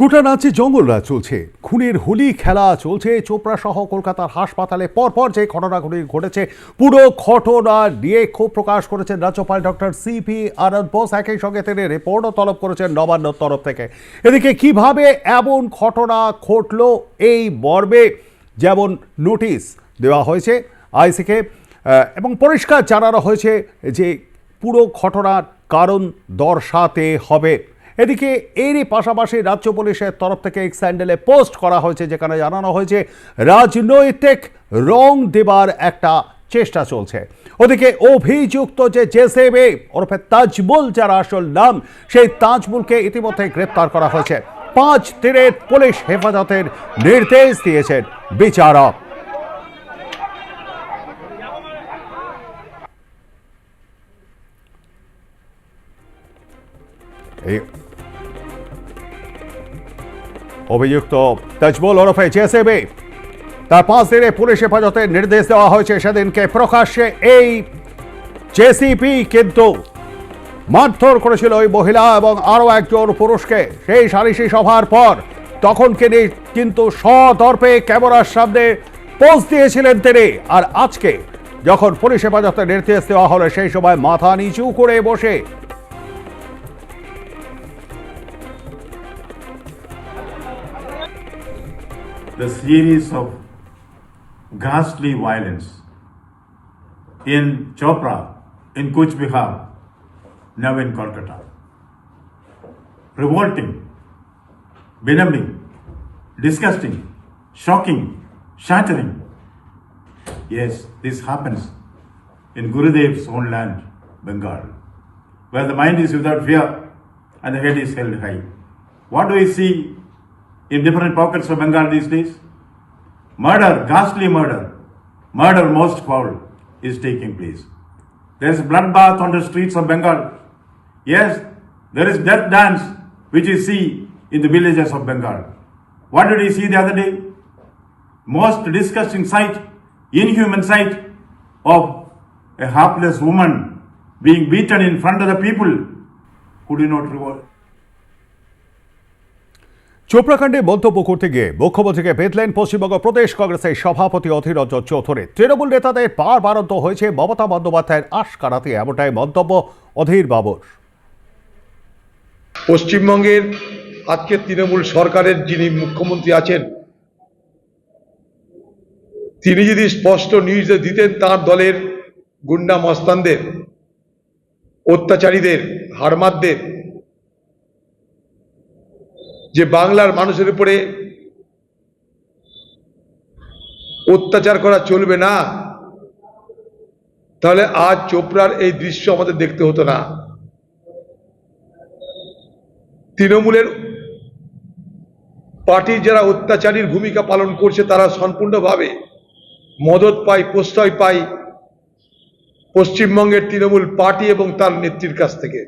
কোটা নাচে জঙ্গলরাজ চলছে। খুনের হোলি খেলা চলছে। চোপড়া সহ কলকাতার হাসপাতালে পরপর যে ঘটনাগুলি ঘটেছে, পুরো ঘটনা নিয়ে ক্ষোভ প্রকাশ করেছেন রাজ্যপাল ডক্টর সিপি আনন্দ বোস। একই সঙ্গে তিনি রিপোর্টও তলব করেছেন নবান্নর তরফ থেকে। এদিকে কীভাবে এমন ঘটনা ঘটলো এই মর্মে যেমন নোটিশ দেওয়া হয়েছে আইসিকে এবং পরিষ্কার জানানো হয়েছে যে পুরো ঘটনার কারণ দর্শাতে হবে। এদিকে এরই পাশাপাশি রাজ্য পুলিশের তরফ থেকে এক স্যান্ডেলে পোস্ট করা হয়েছে, যেখানে জানানো হয়েছে, রাজনৈতিক রং দেবার একটা চেষ্টা চলছে। ওদিকে অভিযুক্ত যে জেসেবে ওরফে তাজমুল, যার আসল নাম, সেই তাজমুলকে ইতিমধ্যে গ্রেপ্তার করা হয়েছে। পাঁচ দিনের পুলিশ হেফাজতের নির্দেশ দিয়েছেন বিচারক। এই অভিযুক্ত তাজমুল ওরফে জেসেবে। তার পাঁচ দিনে পুলিশ হেফাজতের নির্দেশ দেওয়া হয়েছে সেদিনকে প্রকাশ্যে এই জেসিপি কিন্তু মারধর করেছিল ওই মহিলা এবং আরও একজন পুরুষকে। সেই সালিশি সভার পর তখন তিনি কিন্তু সদর্পে ক্যামেরার সামনে পোজ দিয়েছিলেন তিনি। আর আজকে যখন পুলিশ হেফাজতের নির্দেশ দেওয়া হলো, সেই সময় মাথা নিচু করে বসে the series of ghastly violence in Chopra, in Kuch Bihar, now in Kolkata. Revolting, benumbing, disgusting, shocking, shattering. Yes, this happens in Gurudev's own land, Bengal, where the mind is without fear and the head is held high. What do we see in different pockets of Bengal these days? Murder, ghastly murder, murder most foul is taking place. There is bloodbath on the streets of Bengal. Yes, there is death dance which you see in the villages of Bengal. What did we see the other day? Most disgusting sight, inhuman sight of a hapless woman being beaten in front of the people who do not revolt. চোপড়াকাণ্ডে মন্তব্য করতে গিয়ে মুখ্যমন্ত্রীকে বেঁধলেন পশ্চিমবঙ্গ প্রদেশ কংগ্রেসের সভাপতি অধীর রঞ্জন চৌধুরী। তৃণমূল নেতাদের পার বারন্ত হয়েছে মমতা বন্দ্যোপাধ্যায়ের আশ কাটাতে এমনটাই মন্তব্য অধীর বাবুর পশ্চিমবঙ্গের আজকে তৃণমূল সরকারের যিনি মুখ্যমন্ত্রী আছেন, তিনি যদি স্পষ্ট নির্দেশ দিতেন তার দলের গুন্ডা মস্তানদের, অত্যাচারীদের হারমাদদের যে বাংলার মানুষের উপরে অত্যাচার করা চলবে না, তাহলে আজ চোপড়ার এই দৃশ্য আমাদের দেখতে হতো না। তৃণমূলের পার্টির যারা অত্যাচারীর ভূমিকা পালন করছে, তারা সম্পূর্ণভাবে মদত পায়, প্রশ্রয় পায় পশ্চিমবঙ্গের তৃণমূল পার্টি এবং তার নেত্রীর কাছ থেকে।